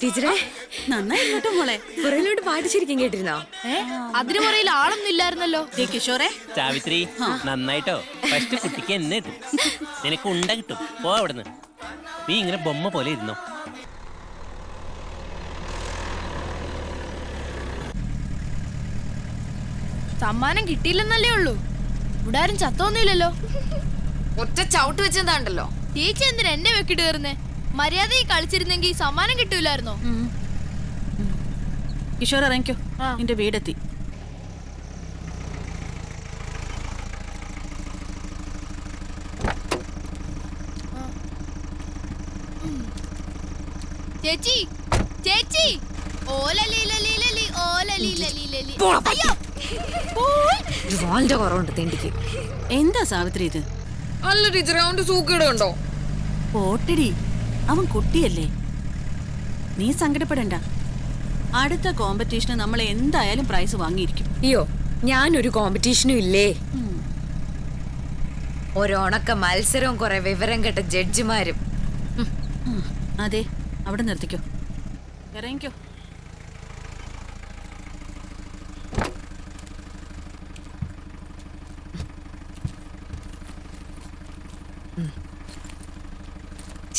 ടീച്ചറെ. മോളെ. പുറയിലോട്ട് പാട്ട് ശരിക്കും കേട്ടിരുന്നോ? ഏ അതിനു പുറയിൽ ആളൊന്നും ഇല്ലായിരുന്നല്ലോ. ദേ കിഷോറെ. സാവിത്രി നന്നായിട്ടോ? ഫസ്റ്റ് കുട്ടിക്ക് എന്നെ കിട്ടും നിനക്ക് ഉണ്ട കിട്ടും. പോ അവിടുന്ന്. നീ ഇങ്ങനെ ബൊമ്മ പോലെ ഇരുന്നോ? സമ്മാനം കിട്ടിയില്ലെന്നല്ലേ ഉള്ളൂ. ഇവിടെ ആരും ചത്തൊന്നുമില്ലല്ലോ. ഒറ്റ ചവിട്ട് വെച്ചെന്താണ്ടല്ലോ? ചേച്ചി എന്തിനാ എന്നെ വെക്കിട്ട് കയറുന്നേ? മര്യാദയിൽ കളിച്ചിരുന്നെങ്കിൽ സമ്മാനം കിട്ടൂലായിരുന്നോ? കിഷോർ ഇറങ്ങിക്കോ. എന്റെ വീടെത്തി. ചേച്ചി ചേച്ചി. എന്താ സാവിത്രി ഇത്? അല്ല ടീച്ചറെ അവന്റെ സൂക്കേടുണ്ടോ പോട്ടടി അവൻ കുട്ടിയല്ലേ? നീ സങ്കടപ്പെടണ്ട. അടുത്ത കോമ്പറ്റീഷന് നമ്മൾ എന്തായാലും പ്രൈസ് വാങ്ങിയിരിക്കും. അയ്യോ ഞാനൊരു കോമ്പറ്റീഷനും ഇല്ലേ? ഒരോണക്ക മത്സരവും കുറെ വിവരം കേട്ട ജഡ്ജിമാരും. അതെ അവിടെ നിർത്തിക്കോ. ഇറങ്ങിക്കോ.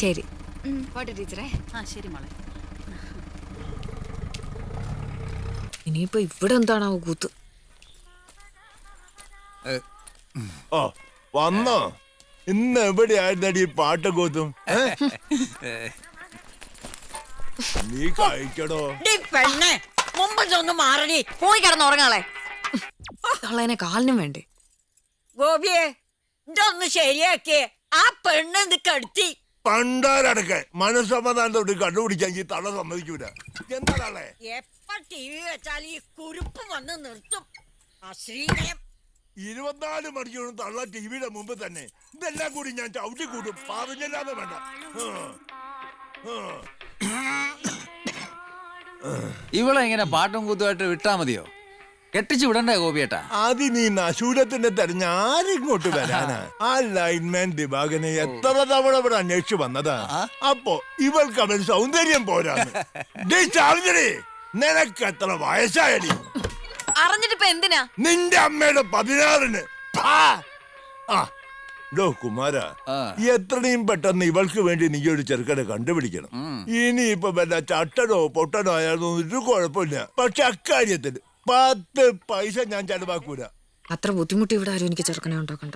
ശരി. പോട്ടെ ടീച്ചറേ. ആ ശരി മോളെ. ഇനിയിപ്പോ ഇവിടെ എന്താണാവോ കൂത്ത്? ഓ വന്നോ. ഇന്ന് എവിടെയായിരുന്നടി ഈ പാട്ട് കൂത്തും? നീ കഴിക്കടോ. പെണ്ണെ മുമ്പൊന്ന് മാറടി. പോയി കിടന്ന് ഉറങ്ങളെ. കളനെ കാലിനും വേണ്ടേ? ഗോപിയെ ഇതൊന്ന് ശരിയാക്കിയേ. ആ പെണ്ണ് ഇത് കടുത്തി. പണ്ടാരടക്കെ മനസ്സമാധാനത്തോട് കണ്ടുപിടിക്കാൻ ഈ തള്ള സമ്മതിക്കൂല. എന്താണേ എപ്പ ടി വി വെച്ചാൽ ഈ കുരുപ്പ് വന്ന് നിർത്തും. അശ്രീനയം ഇരുപത്തിനാല് മണിക്കൂറും തള്ള ടിവിയുടെ മുമ്പ് തന്നെ. ഇതെല്ലാം കൂടി ഞാൻ ചവിട്ടി കൂട്ടും. പറഞ്ഞല്ലാതെ വേണ്ട. ഇവളെങ്ങനെ പാട്ടും കൂത്തുമായിട്ട് വിട്ടാ മതിയോ? കെട്ടിച്ചു വിടണ്ടേ ഗോപിയേട്ടാ? ആദ്യം നീ നശൂലത്തിന്റെ തെരഞ്ഞ ആരിങ്ങോട്ട് വരാനാ? ആ ലൈൻമാൻ ദിവാകനെ എത്ര തവണ ഇവിടെ അന്വേഷിച്ചു വന്നതാ? അപ്പോ ഇവൾക്ക് അവൻ സൗന്ദര്യം പോരാ നിനക്ക് എത്ര വയസ്സായടി? അറിഞ്ഞിട്ട് എന്തിനാ? നിന്റെ അമ്മയുടെ പതിനാറിന്. പാ. ആ ഡോ കുമാര ആ. എത്രയും പെട്ടെന്ന് ഇവൾക്ക് വേണ്ടി നീ ഒരു ചെറുക്കനെ കണ്ടുപിടിക്കണം. ഇനി ഇപ്പൊ വല്ല ചട്ടനോ പൊട്ടനോ ആയാലും ഒരു കുഴപ്പമില്ല. പക്ഷെ അക്കാര്യത്തിൽ പത്ത് പൈസ ഞാൻ ചെലവാക്കൂല. അത്ര ബുദ്ധിമുട്ട് ഇവിടെ ആരും എനിക്ക് ചെറുക്കനെ ഉണ്ടാക്കണ്ട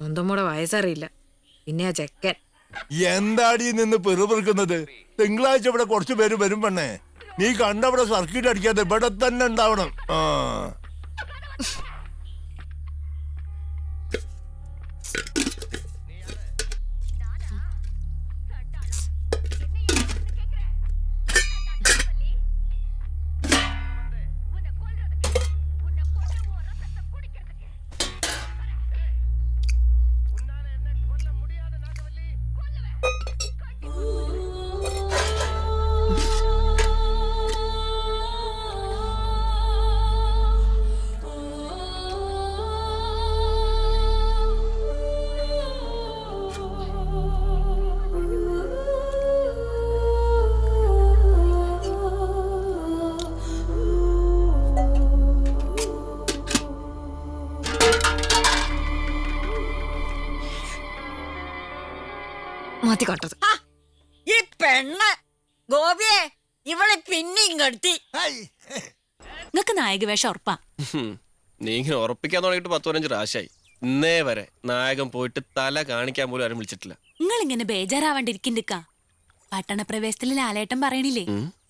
സ്വന്തം കൂടെ വയസ്സറിയില്ല. പിന്നെ ആ ചെക്കൻ. എന്താടി നിന്ന് പെറുപിറുക്കുന്നത് തിങ്കളാഴ്ച ഇവിടെ കുറച്ചു പേര് വരും പെണ്ണേ. നീ കണ്ടവിടെ സർക്യൂട്ട് അടിക്കാതെ ഇവിടെ തന്നെ ഉണ്ടാവണം. ആ. മതി ഈ പെണ്ണ്. ഗോപിയെ ഇവളെ പിന്നെയും കടത്തി. നിങ്ങക്ക് നായക വേഷം ഉറപ്പാ. നീ ഇങ്ങനെ ഉറപ്പിക്കാൻ തുടങ്ങിയിട്ട് പത്ത് പതിനഞ്ച് പ്രാവശ്യമായി ഇന്നേ വരെ നായകൻ പോയിട്ട് തല കാണിക്കാൻ പോലും ആരും വിളിച്ചിട്ടില്ല. നിങ്ങൾ ഇങ്ങനെ ബേജാറാവാണ്ടിരിക്കണ്ടിക്ക പട്ടണപ്രവേശത്തിലെ ലാലേട്ടൻ പറയണില്ലേ?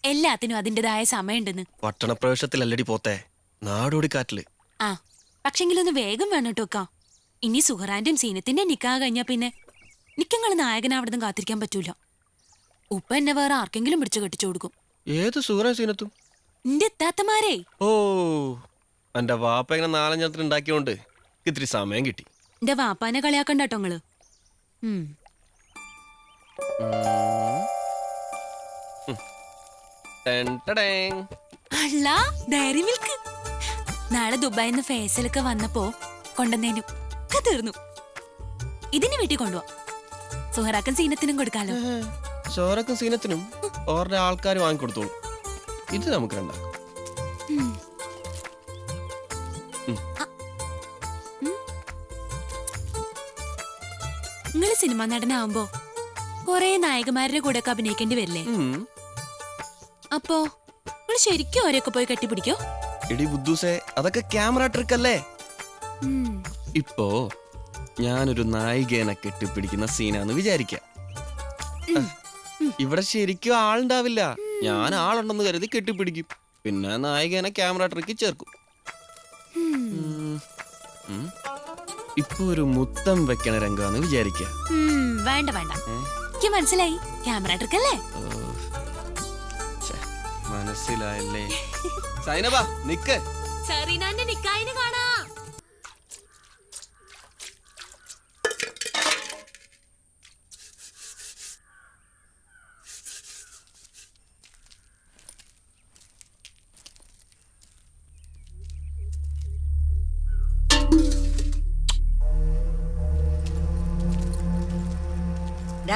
എല്ലാത്തിനും അതിന്റേതായ സമയമുണ്ടെന്ന്. പട്ടണപ്രവേശത്തിലല്ലടി പോത്തെ. നാടോടി കാറ്റിൽ. ആ പക്ഷെങ്കിലൊന്ന് വേഗം വേണം കേട്ടോ ഇനി സുഹറാന്റെയും സീനത്തിന്റെ നിക്കാ കഴിഞ്ഞാ പിന്നെ നിക്കങ്ങൾ നായകനാവിടുന്ന് കാത്തിരിക്കാൻ പറ്റൂല. ഉപ്പ എന്നെ വേറെ ആർക്കെങ്കിലും പിടിച്ചു കെട്ടിച്ചു കൊടുക്കും. ഏത് സൂറ സീനത്തും? നിന്റെ എത്താത്തമാരേ. ഓ എന്റെ വാപ്പ ഇങ്ങനെ നാലഞ്ചത്തിന് ഉണ്ടാക്കിയോണ്ട് ഇത്തിരി സമയം കിട്ടി. എന്റെ വാപ്പാനെ കളിയാക്കണ്ടോ നിങ്ങൾ. അല്ല ഡയറി മിൽക്ക് നാളെ ദുബായിന്ന് ഫേസിലൊക്കെ വന്നപ്പോ കൊണ്ടുവന്നേനു. തീർന്നു. ഇതിന് വീട്ടിൽ കൊണ്ടുപോവാ സുഹറാക്കൻ സീനത്തിനും കൊടുക്കാലോ. ചോരക്കും സീനത്തിനും ഓരുടെ ആൾക്കാർ വാങ്ങിക്കൊടുത്തോളൂ. ഇത് നമുക്ക് രണ്ടാക്കാം. നിങ്ങൾ സിനിമ നടനാവുമ്പോ കൊറേ നായകന്മാരുടെ കൂടെ ഒക്കെ അഭിനയിക്കേണ്ടി വരില്ലേ? അപ്പോ നിങ്ങൾ ശരിക്കും അവരെയൊക്കെ പോയി കെട്ടിപ്പിടിക്കോ? എടി ബുദ്ധൂസേ അതൊക്കെ ക്യാമറ ട്രിക്ക് അല്ലേ ഇപ്പോ ഞാനൊരു നായികേനെ കെട്ടിപ്പിടിക്കുന്ന സീനാന്ന് വിചാരിക്കാം. ഇവിടെ ശരിക്കും ആളുണ്ടാവില്ല. ഞാൻ ആളുണ്ടെന്ന് കരുതി കെട്ടിപ്പിടിക്കും. പിന്നെ നായികേനെ ക്യാമറ ട്രിക്ക് ചേർക്കും. ഇപ്പൊ ഒരു മുത്തം വെക്കണ രംഗാന്ന് വിചാരിക്കാം. വേണ്ട വേണ്ട. എനിക്ക് മനസ്സിലായി. ക്യാമറ ട്രിക്കല്ലേ? ഛെ, മനസ്സിലായല്ലേ. സൈനബാ നിക്ക്. സെറീനാന്റെ നിക്കായിന് കാണാ.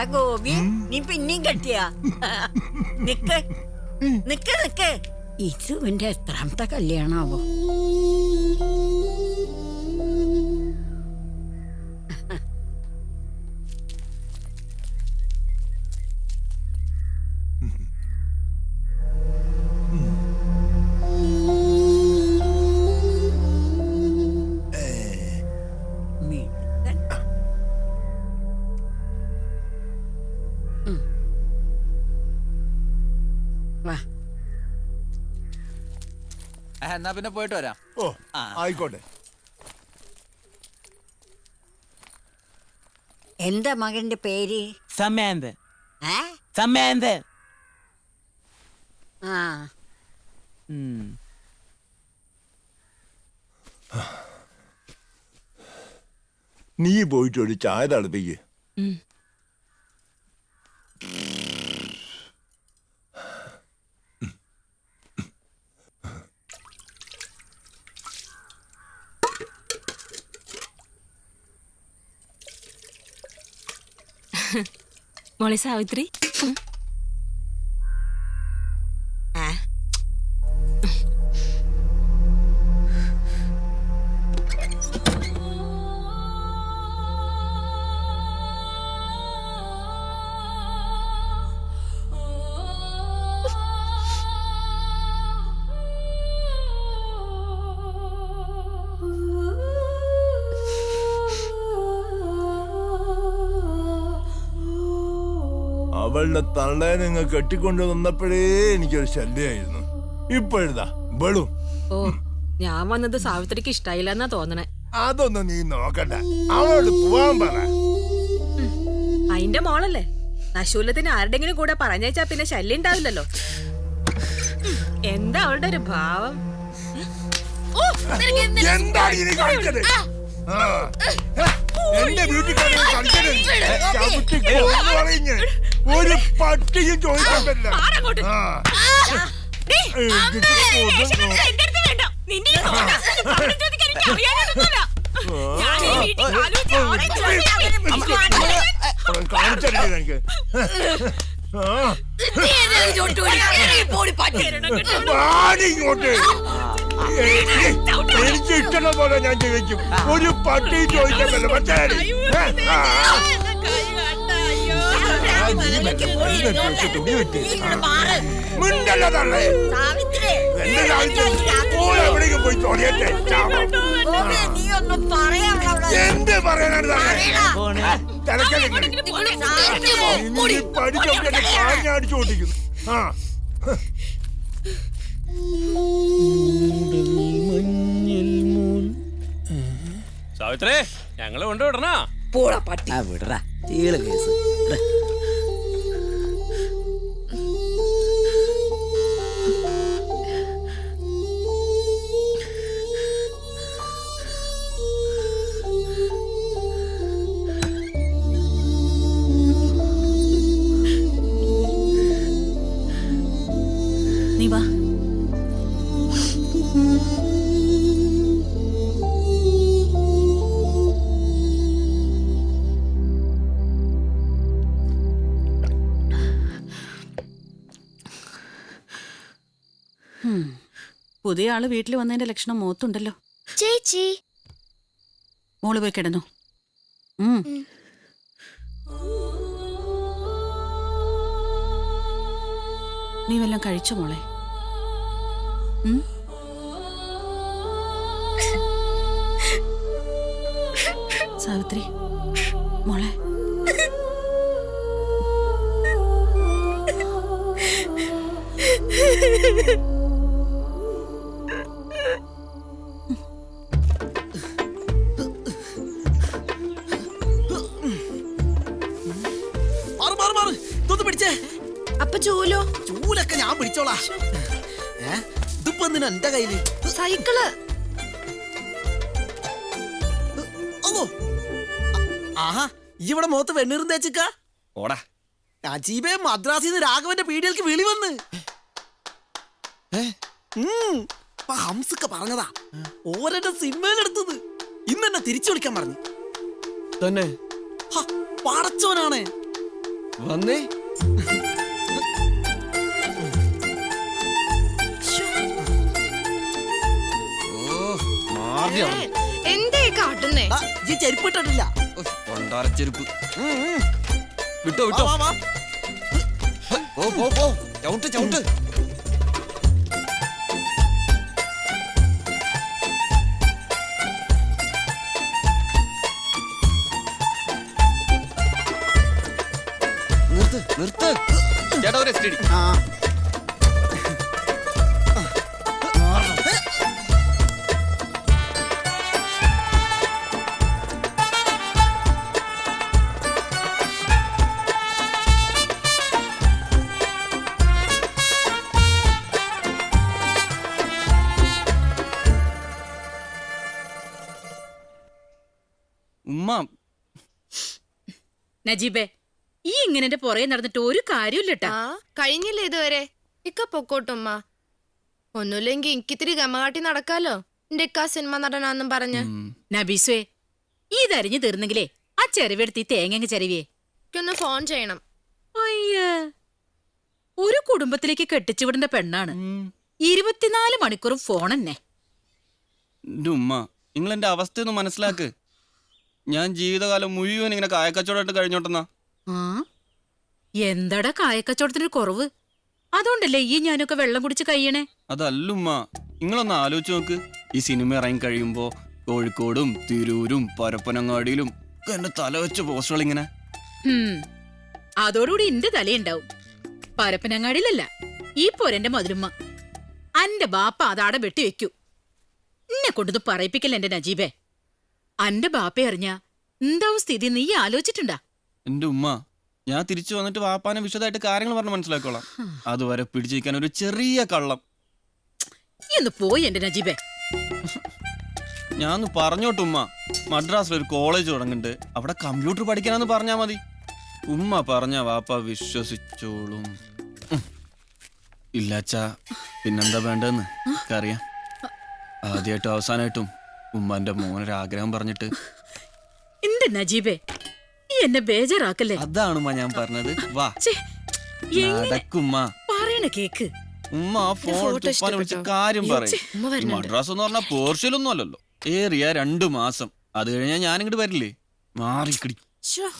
ഡാ ഗോപി നീ പിന്നെയും കെട്ടിയാ നിക്ക് നിക്ക് നിക്ക് ഇത് ഇവന്റെ എത്രാമത്തെ കല്യാണാവോ വാ. എന്നാ പിന്നെ പോയിട്ട് വരാം. ഓ ആയിക്കോട്ടെ. എന്താ മകന്റെ പേര്? സമയാന്ത് ഏ? സമയാന്ത് ആ. നീ പോയിട്ട് ഒരു ചായ തിളപ്പിക്ക് മോളെ സാവിത്രി അവളുടെ തള്ളയെ നിങ്ങൾ കെട്ടിക്കൊണ്ടു വന്നപ്പോഴേ എനിക്കൊരു ശല്യമായിരുന്നു ഇപ്പോഴതാ ബളും ഓ ഞാൻ വന്നത് സാവിത്രിക്ക് ഇഷ്ടായില്ലെന്നാ തോന്നണേ. അതൊന്നും നീ നോക്കണ്ട. അവളോട് പോവാൻ പറ. അതിന്റെ മോളല്ലേ? നശൂലത്തിന് ആരുടെങ്കിലും കൂടെ പറഞ്ഞേച്ചാ പിന്നെ ശല്യം ഉണ്ടാവില്ലല്ലോ. എന്താ അവളുടെ ഒരു ഭാവം? ഓ എന്താ? ഇനി കാണിച്ചത് ആ. എന്റെ വീട്ടിൽ. ഒരു പട്ടിയും കൊന്നു. കാണിച്ചറിയില്ല എനിക്ക് ഇങ്ങോട്ട് എനിക്ക് ഇഷ്ടമുള്ള പോലെ ഞാൻ ചോദിക്കും ഒരു പട്ടി ചോദിച്ചല്ലോ മനസ്സിലായി മിണ്ടല്ല തള്ളേ എന്റെ എവിടേക്ക് പോയി തൊടയട്ടെ എന്ത് പറയാനാണ് തള്ളേ തിരക്കലിങ്ങനെ ഇനി പഠിച്ചൊക്കെ കാഞ്ഞടിച്ചു ഓടിക്കുന്നു ആ. സാവിത്രേ ഞങ്ങള് കൊണ്ടുവിടണോ പോടാ പട്ടി ആ വിടറാ ചീള് കേസ് പുതിയ ആൾ വീട്ടിൽ വന്നതിന്റെ ലക്ഷണം മോത്തുണ്ടല്ലോ. ചേച്ചി. മോൾ പോയി കിടന്നു. നീ വല്ലതും കഴിച്ചോ മോളെ? സാവിത്രി മോളെ. ഇതിപ്പോ എന്തിനാ എന്റെ കയ്യിൽ? സൈക്കിൾ. ഓ ആഹാ ഈ ഇവിടെ മുഖത്ത് വെണ്ണീറും തേച്ചിക്ക? ഓടാ. മദ്രാസിൽ നിന്ന് രാഘവന്റെ പീഡിയൽക്ക് വിളി വന്ന്. ഹംസക്ക പറഞ്ഞതാ. ഓരോ സിനിമയിലെടുത്തത് ഇന്ന് എന്നെ തിരിച്ചു വിളിക്കാൻ പറഞ്ഞു. തന്നെ? ഹ, പടച്ചോനാണ്. വന്നേ. ആ, ഈ ചെരുപ്പിട്ടിട്ടില്ല. ഉഫ്, കൊണ്ടാരച്ചെരുപ്പ് വിട്ടോ വിട്ടോ. വാ, വാ, വാ. പോ പോ പോ. ചവിട്ട് ചവിട്ട്. നിർത്ത് നിർത്ത്. ചേട്ടാ ഒരു എസ്റ്റഡി ആ. ഉമ്മ. നജീബേ ഈ ഇങ്ങനെ പുറകെ നടന്നിട്ട് ഒരു കാര്യമില്ലട്ടാ ആ കഴിഞ്ഞില്ലേ ഇതുവരെ? ഇക്ക പൊക്കോട്ടുമ്മ ഒന്നുമില്ലെങ്കിൽ എനിക്കിത്തിരി ഗമകാട്ടി നടക്കാലോ? എന്റെ ഇക്ക സിനിമ നടനാന്നും പറഞ്ഞു. നബീസേ ഈ തരിഞ്ഞു തീർന്നെങ്കിലേ ആ ചെരുവെടുത്ത് ഈ തേങ്ങ ചെരുവിയെ. എനിക്കൊന്ന് ഫോൺ ചെയ്യണം. അയ്യ ഒരു കുടുംബത്തിലേക്ക് കെട്ടിച്ചുവിടേണ്ട പെണ്ണാണ്. ഇരുപത്തിനാല് മണിക്കൂറും ഫോൺ തന്നെ എന്റെ ഉമ്മ നിങ്ങൾ എന്റെ അവസ്ഥ ഒന്ന് മനസ്സിലാക്ക്. ഞാൻ ജീവിതകാലം മുഴുവൻ ഇങ്ങനെ കായക്കച്ചവടമായിട്ട് കഴിഞ്ഞോട്ടെന്നാ. ആ? എന്താടാ കായക്കച്ചവടത്തിനൊരു കുറവ്? അതുകൊണ്ടല്ലേ ഈ ഞാനൊക്കെ വെള്ളം കുടിച്ച് കഴിയണേ? അതല്ലുമ്മ. നിങ്ങളൊന്ന് ആലോചിച്ച് നോക്ക്. ഈ സിനിമ ഇറങ്ങി കഴിയുമ്പോ കോഴിക്കോടും തിരൂരും പരപ്പനങ്ങാടിയിലും ഒക്കെ എന്റെ തല വെച്ച പോസ്റ്ററുകൾ ഇങ്ങനെ ഹും. അതോടുകൂടി എന്റെ തലയുണ്ടാവും. പരപ്പനങ്ങാടിയിലല്ല ഈ പോരന്റെ മധുരമ്മ അന്റെ ബാപ്പ അതാടെ വെട്ടിവെക്കൂ. എന്നെ കൊണ്ടത് പറയിപ്പിക്കല്ല എന്റെ നജീബേ? അന്റെ ബാപ്പ അറിഞ്ഞ എന്താവും സ്ഥിതി നീ ആലോചിച്ചിട്ടുണ്ടാ? എന്റെ ഉമ്മ ഞാൻ തിരിച്ചു വന്നിട്ട് വാപ്പാനെ വിശദമായിട്ട് കാര്യങ്ങൾ പറഞ്ഞ് മനസ്സിലാക്കോളാം. അതുവരെ പിടിച്ചിരിക്കാൻ ഒരു ചെറിയ കള്ളം. എന്ന് പോയി എന്റെ നജീബേ. ഞാൻ പറഞ്ഞോട്ട് ഉമ്മ. മദ്രാസിൽ ഒരു കോളേജ് തുടങ്ങുന്നുണ്ട് അവിടെ കമ്പ്യൂട്ടർ പഠിക്കണമെന്ന് പറഞ്ഞാ മതി. ഉമ്മ പറഞ്ഞ വാപ്പ വിശ്വസിച്ചോളും. ഇല്ലാച്ചാ പിന്നെന്താ വേണ്ടതെന്ന്? അറിയാം ആദ്യമായിട്ടും അവസാനമായിട്ടും ഉമ്മാന്റെ മോനൊരാഗ്രഹം പറഞ്ഞിട്ട്. എന്റെ നജീബേ? നീ എന്നെ ബേജാറാക്കല്ലേ? അതാണ് ഉമ്മ ഞാൻ പറഞ്ഞത്. വാ. ഛെ, എങ്ങനെ നടക്കുമ്മ. പറയണ കേക്ക്? ഉമ്മ ആ ഫോൺ എടുത്ത് ഉപ്പാനെ വിളിച്ച് കാര്യം പറയും. മദ്രാസ് എന്ന് പറഞ്ഞാൽ പോർച്ചുഗലൊന്നും അല്ലല്ലോ. ഏറിയ രണ്ടു മാസം. അത് കഴിഞ്ഞാൽ ഞാൻ ഇങ്ങോട്ട് വരില്ലേ? മാറിക്കിടി. ശ്ശോ.